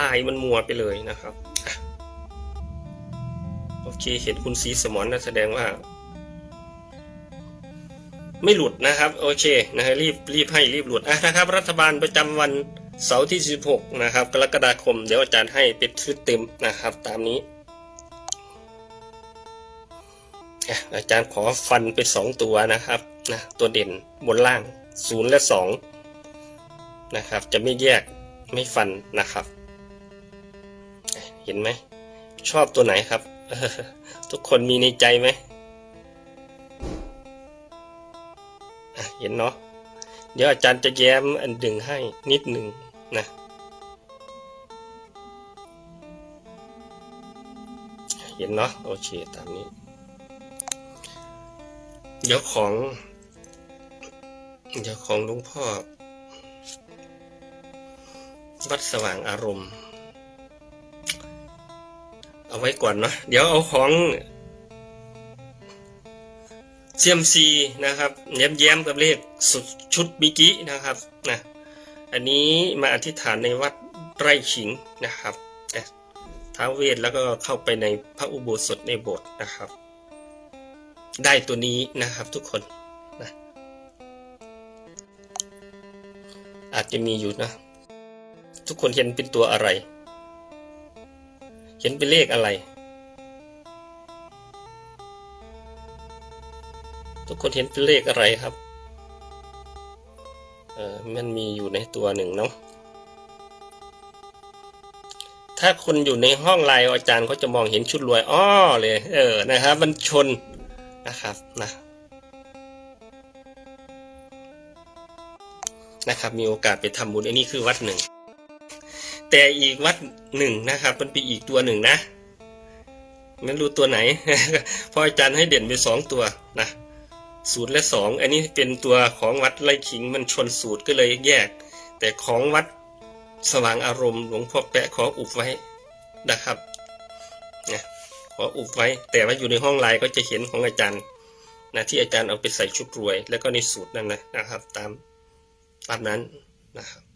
ลายมันมัวไปเลยนะครับ โอเค เห็นคุณสีสมอนนะแสดงว่า ไม่หลุดนะครับ โอเคนะฮะรีบรีบให้รีบหลุดอะนะครับ รัฐบาลประจำวันเสาร์ที่ 16 นะครับ กรกฎาคม เดี๋ยวอาจารย์ให้เป็นชุดเต็มนะครับ ตามนี้อาจารย์ขอฟันเป็นสองตัวนะครับนะตัวเด่นบนล่างศูนย์และสองนะครับ จะไม่แยกไม่ฟันนะครับ เห็นไหม ชอบตัวไหนครับ ทุกคนมีในใจไหมเห็นเนาะเดี๋ยวอาจารย์จะแย้มอันดึงให้นิดหนึ่งนะเห็นเนาะโอเคตามนี้ เดี๋ยวของ เดี๋ยวของหลุงพ่อ วัดสว่างอารมณ์ เอาไว้ก่อนเนาะเดี๋ยวเอาของเซียมซีนะครับแย้มแย้มๆกับเลขสุดชุดบิกินะครับนะอันนี้มาอธิษฐานในวัดไร่ขิงนะครับแต่ท้าวเวทแล้วก็เข้าไปในพระอุโบสถในโบสถ์นะครับ ได้ตัวนี้นะครับทุกคนนะอาจจะมีอยู่นะ ทุกคนเห็นเป็นตัวอะไร เห็นเป็นเลขอะไร ทุกคนเห็นเป็นเลขอะไรครับ เออมันมีอยู่ในตัวหนึ่งเนาะ ถ้าคนอยู่ในห้องไลน์อาจารย์เขาจะมองเห็นชุดรวย อ้อเลย เออ นะครับ มันชนนะครับ นะ นะครับ มีโอกาสไปทำบุญ อันนี้คือวัดหนึ่ง แต่อีกวัดหนึ่งนะครับมันเป็นอีกตัวหนึ่งนะไม่รู้ตัวไหนพราะอาจารย์ให้เด่นไปสองตัวนะสูตรและสองอันนี้เป็นตัวของวัดไร่ขิงมันชนสูตรก็เลยแยก แต่ของวัดสว่างอารมณ์หลวงพ่อแปะขออุบไว้นะครับนะขออุบไว้ แต่ว่าอยู่ในห้องไลน์ก็จะเห็นของอาจารย์นะที่อาจารย์เอาไปใส่ชุดรวย แล้วก็ในสูตรนั่นนะนะครับ ตามตามนั้นนะครับ